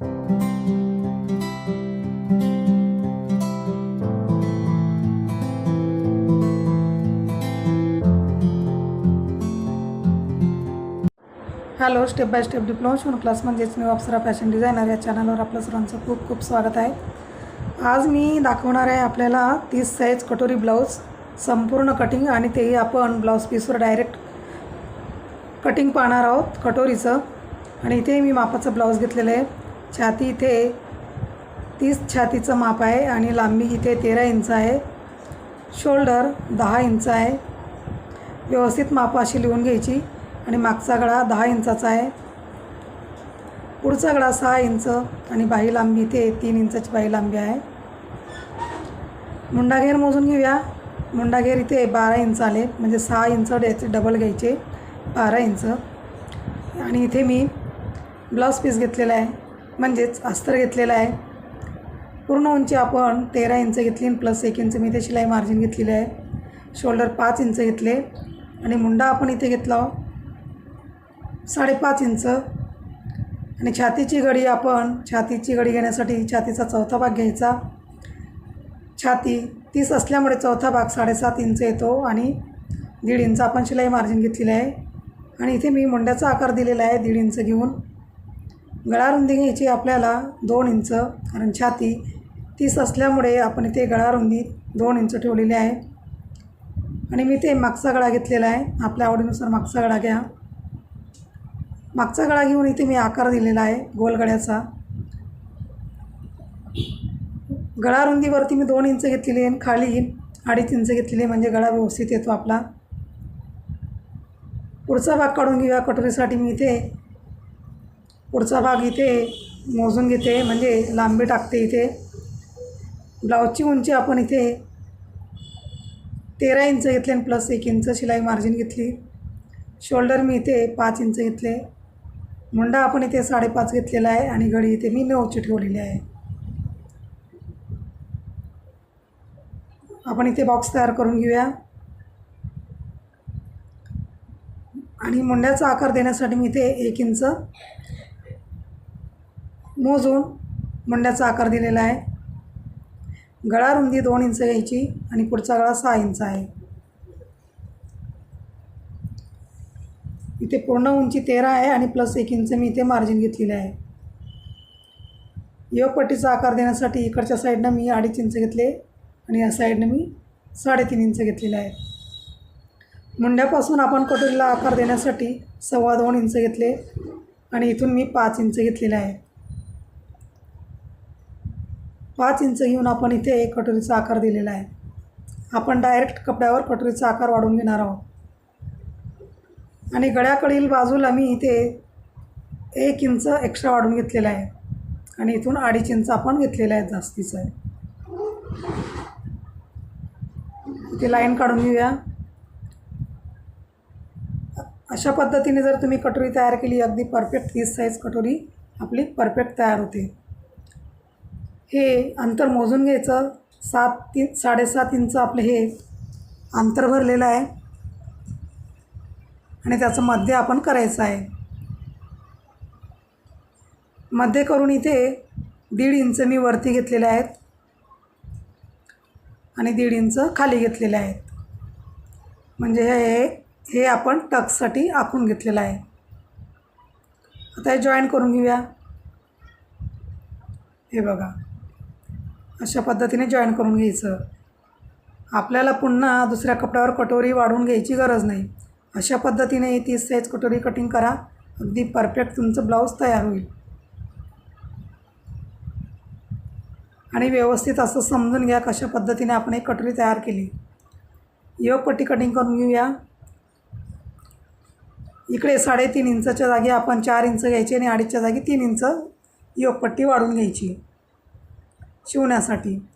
Hello step by step diploma शिवण class म्हणजेच new Apsara fashion designer या चॅनलवर आपलं सर्वांचं खूप खूप स्वागत आहे. आज मी दाखवणार आहे आपल्याला तीस साईज कटोरी ब्लाऊज संपूर्ण कटिंग आणि तेही आपण ब्लाऊज पीसवर डायरेक्ट कटिंग पाहणार आहोत कटोरीचं. आणि इथे मी मापाचं ब्लाऊज घेतलेलं आहे. छाती इथे तीस छातीचं माप आहे आणि लांबी इथे तेरा इंच आहे. शोल्डर दहा इंच आहे. व्यवस्थित मापाशी लिहून घ्यायची आणि मागचा गळा दहा इंचाचा आहे. पुढचा गळा सहा इंच आणि बाही लांबी इथे तीन इंचाची बाही लांबी आहे. मुंडाघेर मोजून घेऊया. मुंडाघेर इथे बारा इंच आले म्हणजे सहा इंच द्यायचे डबल घ्यायचे बारा इंच. आणि इथे मी ब्लाऊज पीस घेतलेला आहे. म्हणजेच अस्तर घेतलेलं आहे. पूर्ण उंची आपण तेरा इंच घेतली आणि प्लस एक इंच मी इथे शिलाई मार्जिन घेतलेली आहे. शोल्डर पाच इंच घेतले आणि मुंडा आपण इथे घेतला. साडेपाच इंच. आणि छातीची गडी आपण छातीची गडी घेण्यासाठी छातीचा चौथा भाग घ्यायचा. छाती तीस असल्यामुळे चौथा भाग साडेसात इंच येतो आणि दीड इंच आपण शिलाई मार्जिन घेतलेली आहे. आणि इथे मी मुंड्याचा आकार दिलेला आहे दीड इंच घेऊन. गळारुंदी घ्यायची आपल्याला दोन इंच कारण छाती तीस असल्यामुळे आपण इथे गळारुंदी दोन इंच ठेवलेली आहे. आणि मी ते मागचा गळा घेतलेला आहे. आपल्या आवडीनुसार मागचा गळा घ्या. मागचा गळा घेऊन इथे मी आकार दिलेला आहे गोल गळ्याचा. मी दोन इंच घेतलेली आहे आणि खाली अडीच इंच घेतलेली आहे म्हणजे गळा व्यवस्थित येतो आपला. पुढचा भाग काढून घेऊया कटोरीसाठी मी इथे पुढचा भाग इथे मोजून घेते म्हणजे लांबी टाकते इथे. ब्लाऊजची उंची आपण इथे तेरा इंच घेतले आणि प्लस एक इंच शिलाई मार्जिन घेतली. शोल्डर मी इथे पाच इंच घेतले. मुंडा आपण इथे साडेपाच घेतलेला आहे आणि घडी इथे मी नऊची ठेवलेली आहे. आपण इथे बॉक्स तयार करून घेऊया. आणि मुंड्याचा आकार देण्यासाठी मी इथे एक इंच मोजून मुंड्याचा आकार दिलेला आहे. गळा रुंदी दोन इंच घ्यायची आणि पुढचा गळा सहा इंच आहे. इथे पूर्ण उंची तेरा आहे आणि प्लस एक इंच मी इथे मार्जिन घेतलेलं आहे. योगपट्टीचा आकार देण्यासाठी इकडच्या साईडनं मी अडीच इंच घेतले आणि या साईडनं मी साडेतीन इंच घेतलेले आहे. मुंड्यापासून आपण कटोरीला आकार देण्यासाठी सव्वा दोन इंच घेतले आणि इथून मी पाच इंच घेतलेलं आहे. पाच इंच घेऊन आपण इथे कटोरीचा आकार दिलेला आहे. आपण डायरेक्ट कपड्यावर कटोरीचा आकार वाढून घेणार आहोत. आणि गळ्याकडील बाजूला मी इथे एक इंच एक्स्ट्रा वाढून घेतलेला आहे. आणि इथून अडीच इंच आपण घेतलेला आहे जास्तीचं आहे. इथे लाईन काढून घेऊया. अशा पद्धतीने जर तुम्ही कटोरी तयार केली अगदी परफेक्ट तीस साईज कटोरी आपली परफेक्ट तयार होते. हे अंतर मोजून घ्यायचं. सात तीन साडेसात इंच आपलं हे अंतर भरलेलं आहे. आणि त्याचं मध्य आपण करायचं आहे. मध्य करून इथे दीड इंच मी वरती घेतलेले आहेत. आणि दीड इंच खाली घेतलेले आहेत. म्हणजे हे हे आपण टक्ससाठी आखून घेतलेलं आहे. आता हे जॉईन करून घेऊया. हे बघा. अशा पद्धतीने जॉईन करून घ्यायचं. आपल्याला पुन्हा दुसऱ्या कपड्यावर कटोरी वाढवून घ्यायची गरज नाही. अशा पद्धतीने तीस साईज कटोरी कटिंग करा. अगदी परफेक्ट तुमचं ब्लाऊज तयार होईल. आणि व्यवस्थित असं समजून घ्या कशा पद्धतीने आपण एक कटोरी तयार केली. योगपट्टी कटिंग करून घेऊया. इकडे साडेतीन इंचाच्या जागी आपण चार इंच घ्यायची आणि अडीचच्या जागी तीन इंच योगपट्टी वाढून घ्यायची. शिवण्यासाठी.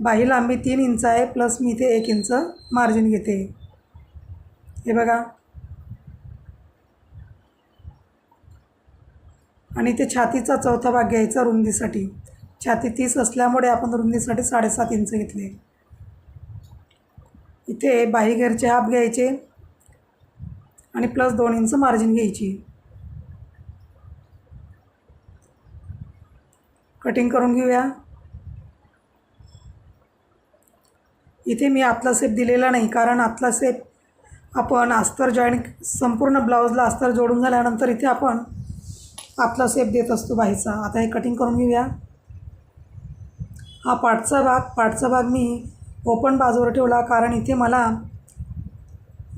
बाही लांबी तीन इंच आहे प्लस मी इथे एक इंच मार्जिन घेते. हे बघा. आणि ते छातीचा चौथा भाग घ्यायचा रुंदीसाठी. छाती तीस असल्यामुळे आपण रुंदीसाठी साडेसात इंच घेतले. इथे बाही घेरचे हाफ घ्यायचे आणि प्लस दोन इंच मार्जिन घ्यायची. कटिंग करून घेऊया. इथे मी आतला सेप दिलेला नाही कारण आतला सेप आपण अस्तर जॉईन संपूर्ण ब्लाऊजला अस्तर जोडून झाल्यानंतर इथे आपण आतला सेप देत असतो बाहीचा आता हे कटिंग करून घेऊया. हा पाठचा भाग पाठचा भाग मी ओपन बाजूवर ठेवला कारण इथे मला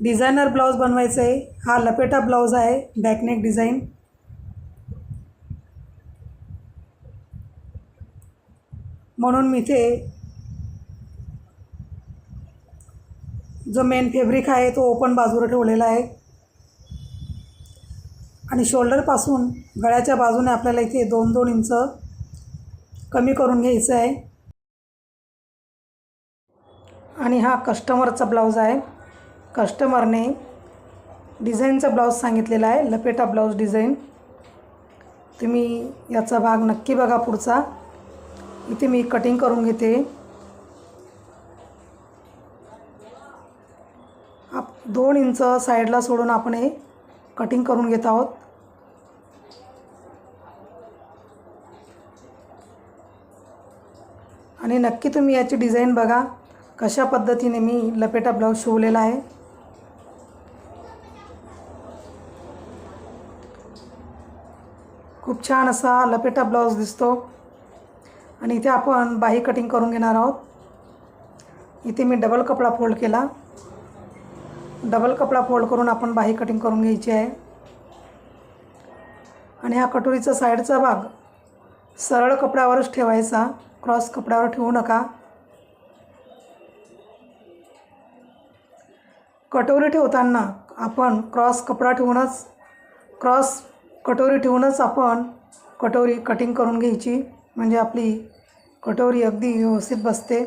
डिझायनर ब्लाऊज बनवायचं आहे हा लपेटा ब्लाऊज आहे बॅकनेक डिझाईन म्हणून मी इथे जो मेन फेब्रिक आहे तो ओपन बाजूवर ठेवलेला आहे. आणि शोल्डरपासून गळ्याच्या बाजूने आपल्याला इथे दोन दोन इंच कमी करून घ्यायचं आहे. आणि हा कस्टमरचा ब्लाऊज आहे. कस्टमरने डिझाईनचा ब्लाऊज सांगितलेला आहे. लपेटा ब्लाऊज डिझाईन तुम्ही याचा भाग नक्की बघा पुढचा. इथे मी कटिंग करून घेते. दोन इंच साईडला सोडून आपण हे कटिंग करून घेत आहोत. आणि नक्की तुम्ही याची डिझाईन बघा कशा पद्धतीने मी लपेटा ब्लाऊज शिवलेला आहे. खूप छान असा लपेटा ब्लाऊज दिसतो. आणि इथे आपण बाही कटिंग करून घेणार आहोत. इथे मी डबल कपडा फोल्ड केला. डबल कपडा फोल्ड करून आपण बाही कटिंग करून घ्यायची आहे. आणि हा कटोरीचा साईडचा भाग सरळ कपड्यावरच ठेवायचा. क्रॉस कपड्यावर ठेवू नका. कटोरी ठेवताना आपण क्रॉस कपडा ठेवूनच क्रॉस कटोरी ठेवूनच आपण कटोरी कटिंग करून घ्यायची. म्हणजे आपली कटोरी अगदी व्यवस्थित बसते.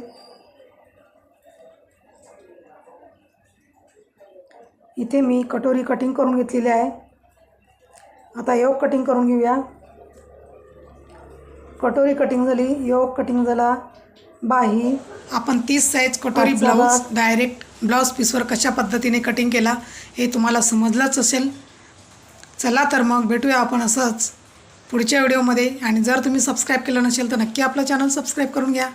इथे मी कटोरी कटिंग करून घेतलेली आहे. आता योग कटिंग करून घेऊया. कटोरी कटिंग झाली योग कटिंग झाला. बाही. आपण तीस साईज कटोरी ब्लाऊज डायरेक्ट ब्लाऊज पीसवर कशा पद्धतीने कटिंग केला हे तुम्हाला समजलंच असेल. चला तर मग भेटूया आपण असंच पुढच्या व्हिडिओमध्ये आणि जर तुम्ही सबस्क्राईब केलं नसेल तर नक्की आपलं चॅनल सबस्क्राईब करून घ्या.